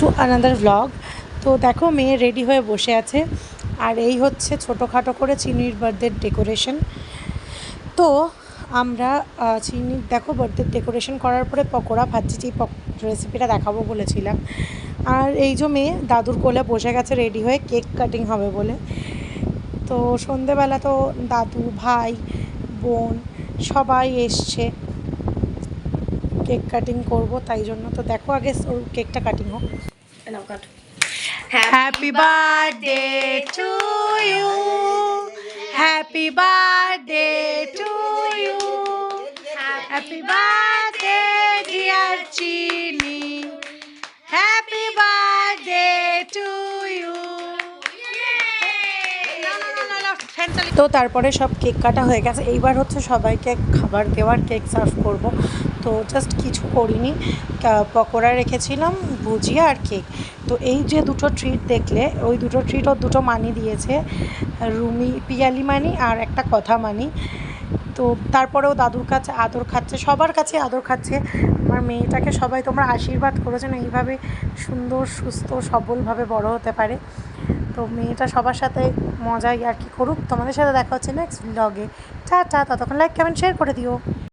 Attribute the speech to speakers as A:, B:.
A: To another vlog তো দেখো, মেয়ে রেডি হয়ে বসে আছে। আর এই হচ্ছে ছোটোখাটো করে চিনির বার্থডের ডেকোরেশন তো আমরা চিনির দেখো বার্থডের ডেকোরেশন করার পরে পকোড়া ভাজছি যে রেসিপিটা দেখাবো বলেছিলাম। আর এই যে মেয়ে, দাদুর কোলে বসে গেছে রেডি হয়ে কেক কাটিং হবে বলে। তো সন্ধেবেলা তো দাদু, ভাই, বোন সবাই এসছে। কেক কাটিং করব তাই জন্য তো দেখো আগে ওর কেকটা কাটিং হোক। Happy birthday to you happy birthday to you happy birthday dear Chini তো তারপরে সব কেক কাটা হয়ে গেছে। এইবার হচ্ছে সবাইকে খাবার দেওয়ার কেক সার্ভ করব। তো জাস্ট কিছু করিনি। পকোড়া রেখেছিলাম, ভুজিয়া আর কেক। তো এই যে দুটো ট্রিট দেখলে, ওই দুটো ট্রিট ওর দুটো মানি দিয়েছে। রুমি পিয়ালি মানি আর একটা কথা মানি। তো তারপরেও দাদুর কাছে আদর খাচ্ছে, সবার কাছে আদর খাচ্ছে। আমার মেয়েটাকে সবাই তোমরা আশীর্বাদ করেছ না, এইভাবে সুন্দর, সুস্থ, সবলভাবে বড় হতে পারে। তো মেয়েটা সবার সাথে মজাই আর কি করুক। তোমাদের সাথে দেখা হচ্ছে নেক্সট ব্লগে টা ততক্ষণ লাইক কমেন্ট শেয়ার করে দিও।